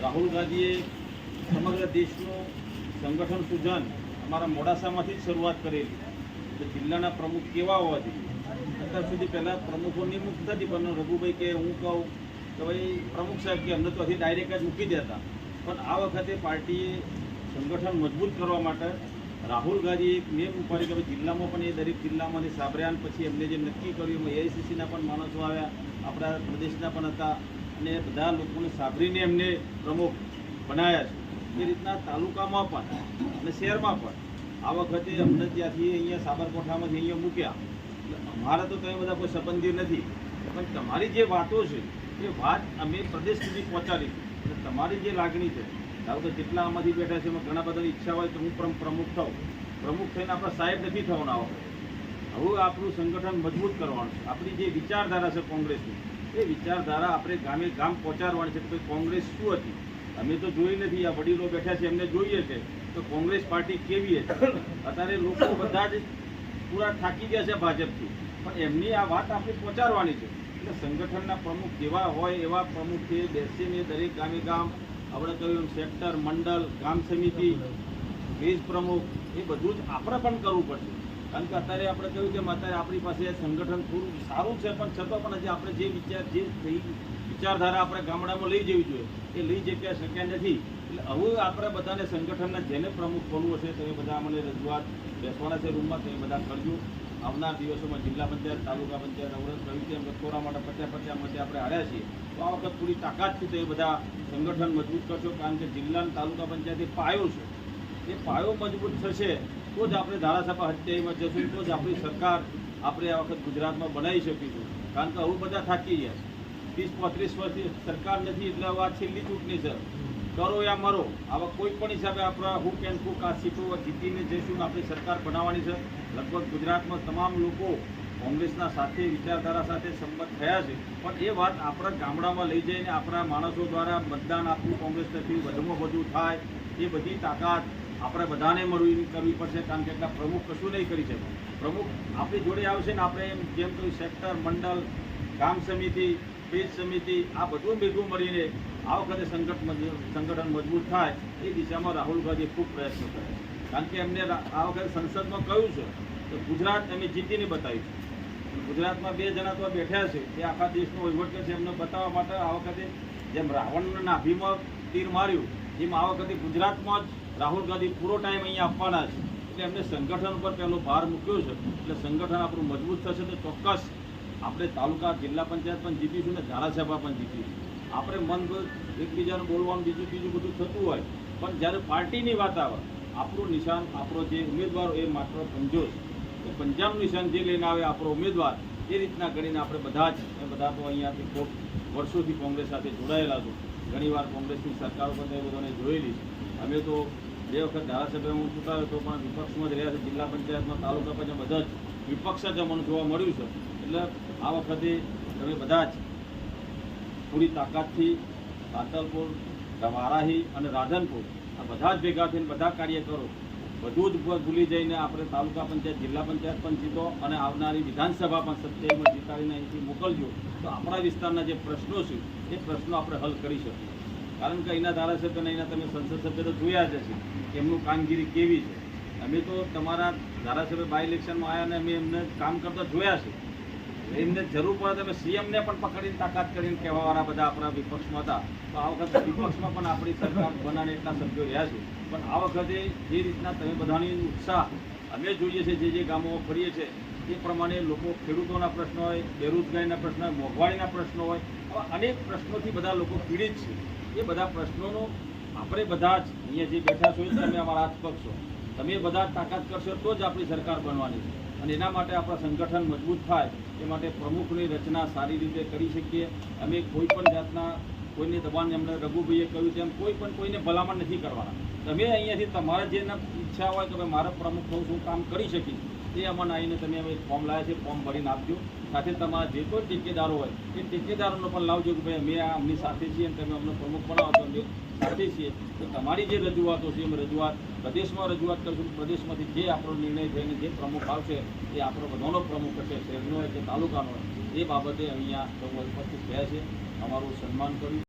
રાહુલ ગાંધીએ સમગ્ર દેશનું સંગઠન સૂજન અમારા મોડાસામાંથી જ શરૂઆત કરેલી. તો જિલ્લાના પ્રમુખ કેવા હોવા જોઈએ? અત્યાર સુધી પહેલાં પ્રમુખો નિમુક્ત થતી પણ રઘુભાઈ કે હું કહું કે ભાઈ, પ્રમુખ સાહેબ કે અમને તો હજી ડાયરેક્ટ જ મૂકી દેતા. પણ આ વખતે પાર્ટીએ સંગઠન મજબૂત કરવા માટે રાહુલ ગાંધીએ એક નિયમ ઉપાડી કે જિલ્લામાં પણ એ દરેક જિલ્લામાંથી અને પછી એમને જે નક્કી કર્યું એમાં એઆઈસીસીના પણ માણસો આવ્યા, આપણા પ્રદેશના પણ હતા. અને બધા લોકોને સાંભળીને એમને પ્રમુખ બનાવ્યા છે. એ રીતના તાલુકામાં પણ અને શહેરમાં પણ આ વખતે અમને ત્યાંથી અહીંયા સાબરકાંઠામાંથી અહીંયા મૂક્યા. અમારા તો કંઈ બધા કોઈ સંબંધી નથી. પણ તમારી જે વાતો છે, એ વાત અમે પ્રદેશ સુધી પહોંચાડી. અને તમારી જે લાગણી છે, ધારો કે જેટલા આમાંથી બેઠા છે, એમાં ઘણા બધાની ઈચ્છા હોય તો હું પ્રમુખ થાઉં. પ્રમુખ થઈને આપણા સાહેબ નથી થવાના આ વખતે હવે આપણું સંગઠન મજબૂત કરવાનું છે. આપણી જે વિચારધારા છે કોંગ્રેસની, એ વિચારધારા આપણે ગામે ગામ પહોંચાડવાની છે. કે કોંગ્રેસ શું હતી? અમે તો જોઈ નથી. આ વડીલો બેઠા છે, એમને જોઈએ છે. તો કોંગ્રેસ પાર્ટી કેવી હતી? અત્યારે લોકો બધા જ પૂરા થાકી ગયા છે ભાજપથી. પણ એમની આ વાત આપણે પહોંચાડવાની છે. એટલે સંગઠનના પ્રમુખ જેવા હોય, એવા પ્રમુખ પ્રમુખથી બેસીને દરેક ગામે ગામ, આપણે કહ્યું સેક્ટર, મંડળ, ગામ સમિતિ, વીજ પ્રમુખ, એ બધું જ આપણે પણ કરવું પડશે. કારણ કે અત્યારે આપણે કહ્યું કે અત્યારે આપણી પાસે સંગઠન થોડું સારું છે, પણ છતાં પણ હજી આપણે જે વિચાર, જે વિચારધારા આપણે ગામડામાં લઈ જવી જોઈએ, એ લઈ જઈ શક્યા નથી. એટલે હવે આપણે બધાને સંગઠનના જેને પ્રમુખ બનવું હશે તમે બધા મને રજૂઆત બેસવાના છે રૂમમાં તમે બધા કરજો. આવનાર દિવસોમાં જિલ્લા પંચાયત, તાલુકા પંચાયત, અવરત પ્રવૃત્તિ એમ થોડા માટે પત્યા પત્યા માટે આપણે હાર્યા છીએ. તો આ વખત પૂરી તાકાતથી તે બધા સંગઠન મજબૂત કરશો, કારણ કે જિલ્લા તાલુકા પંચાયત પાયો છે. એ પાયો મજબૂત થશે તો જ આપણે ધારાસભા હત્યામાં જશું, તો જ આપણી સરકાર આપણે આ વખત ગુજરાતમાં બનાવી શકીશું. કારણ કે હવે બધા થાકી ગયા ત્રીસ, પાંત્રીસ વર્ષથી સરકાર નથી, એટલે હવે આ છેલ્લી ચૂંટણી છે. કરો યા મરો. આવા કોઈ પણ હિસાબે આપણા હુક એન્ડ કુક આ સીટો જીતીને જઈશું આપણી સરકાર બનાવવાની છે. લગભગ ગુજરાતમાં તમામ લોકો કોંગ્રેસના સાથે, વિચારધારા સાથે સંમત થયા છે. પણ એ વાત આપણા ગામડામાં લઈ જઈને આપણા માણસો દ્વારા મતદાન આપવું કોંગ્રેસ તરફથી વધુમાં વધુ થાય. એ બધી તાકાત આપણે બધાને મળવી કરવી પડશે, કારણ કે એટલા પ્રમુખ કશું નહીં કરી શકે. પ્રમુખ આપણી જોડે આવશે ને આપણે એમ જેમ કહ્યું સેક્ટર, મંડળ, ગામ સમિતિ, પેજ સમિતિ, આ બધું ભેગું મળીને આ વખતે સંગઠ સંગઠન મજબૂત થાય, એ દિશામાં રાહુલ ગાંધીએ ખૂબ પ્રયત્નો કરે કારણ કે એમને આ વખતે સંસદમાં કહ્યું છે કે ગુજરાત અમે જીતીને બતાવ્યું છે. ગુજરાતમાં બે જણા તો બેઠ્યા છે, એ આખા દેશનો વહીવટ કરશે એમને બતાવવા માટે આ વખતે જેમ રાવણના નાભીમાં તીર માર્યું, એમ આ વખતે ગુજરાતમાં જ રાહુલ ગાંધી પૂરો ટાઈમ અહીંયા આપવાના છે. એટલે એમને સંગઠન પર પહેલો ભાર મૂક્યો છે. એટલે સંગઠન આપણું મજબૂત થશે તો ચોક્કસ આપણે તાલુકા જિલ્લા પંચાયત પણ જીતીશું ને ધારાસભા પણ જીતીશું. આપણે મન એકબીજાનું બોલવાનું, બીજું બીજું બધું થતું હોય. પણ જ્યારે પાર્ટીની વાત આવે, આપણું નિશાન, આપણો જે ઉમેદવાર એ માત્ર પંજો છે એ પંજાબનું નિશાન જે લઈને આવે આપણો ઉમેદવાર, એ રીતના ગણીને આપણે બધા જ, એ બધા તો અહીંયાથી ખૂબ વર્ષોથી કોંગ્રેસ સાથે જોડાયેલા છો. ઘણીવાર કોંગ્રેસની સરકારો પણ એ બધાને જોયેલી છે. અમે તો બે વખત ધારાસભ્ય હું ચૂંટાયો તો પણ વિપક્ષમાં જ રહ્યા છે. જિલ્લા પંચાયતમાં, તાલુકા પંચાયત બધા જ વિપક્ષ જ અમને જોવા મળ્યું છે. એટલે આ વખતે તમે બધા જ પૂરી તાકાતથી પાતલપુર વારાહી અને રાધનપુર આ બધા જ ભેગા થઈને બધા કાર્ય કરો. બધું જ ભૂલી જઈને આપણે તાલુકા પંચાયત, જિલ્લા પંચાયત પણ જીતો અને આવનારી વિધાનસભા પણ સત્યાવીમાં જીતાડીને અહીંથી મોકલજો. તો આપણા વિસ્તારના જે પ્રશ્નો છે એ પ્રશ્નો આપણે હલ કરી શકીએ. કારણ કે અહીંના ધારાસભ્યને અહીંના તમે સંસદ સભ્ય તો જોયા જ હશે એમનું કામગીરી કેવી છે. અમે તો તમારા ધારાસભ્ય બાય ઇલેક્શનમાં આવ્યા ને અમે એમને કામ કરતા જોયા છે. એમને જરૂર પડે તમે સીએમને પણ પકડીને તાકાત કરીને કહેવાવાળા બધા આપણા વિપક્ષમાં હતા. તો આ વખતે વિપક્ષમાં પણ આપણી સરકાર બનાને એટલા સભ્યો રહ્યા છે. પણ આ વખતે જે રીતના તમે બધાની ઉત્સાહ અમે જોઈએ છીએ જે જે ગામોમાં ફરીએ છીએ એ પ્રમાણે લોકો ખેડૂતોના પ્રશ્નો હોય, બેરોજગારીના પ્રશ્નો હોય, મોંઘવારીના પ્રશ્નો હોય અનેક પ્રશ્નોથી બધા લોકો પીડિત છે. એ બધા પ્રશ્નોનો આપણે બધા જ અહીંયા જે બેઠા છો તમે અમારા હાથ છો તમે બધા તાકાત કરશો તો જ આપણી સરકાર બનવાની છે. અને એના માટે આપણા સંગઠન મજબૂત થાય, એ માટે પ્રમુખની રચના સારી રીતે કરી શકીએ. અમે કોઈ પણ જાતના, કોઈને દબાણ એમને રઘુભાઈએ કહ્યું તેમ કોઈ પણ કોઈને ભલામણ નથી કરવાના. તમે અહીંયાથી તમારા જે ઈચ્છા હોય કે મારા મારે પ્રમુખ થવું શું કામ કરી શકીશ, એ અમને આવીને તમે અમે ફોર્મ લાવ્યા છે, ફોર્મ ભરીને આપજો. સાથે તમારા જે કોઈ ટેકેદારો હોય, એ ટેકેદારોનો પણ લાવજો કે ભાઈ અમે અમની સાથે છીએ અને તમે અમને પ્રમુખ બનાવો તો અમે સાથે છીએ. તો તમારી જે રજૂઆતો છે અમે રજૂઆત પ્રદેશમાં રજૂઆત કરશું, પ્રદેશમાંથી જે આપણો નિર્ણય થઈને જે પ્રમુખ આવશે, એ આપણો બધાનો પ્રમુખ હશે, શહેરનો હોય કે તાલુકાનો હોય, એ બાબતે અહીંયા સૌ ઉપસ્થિત થયા છે. અમારું સન્માન કર્યું.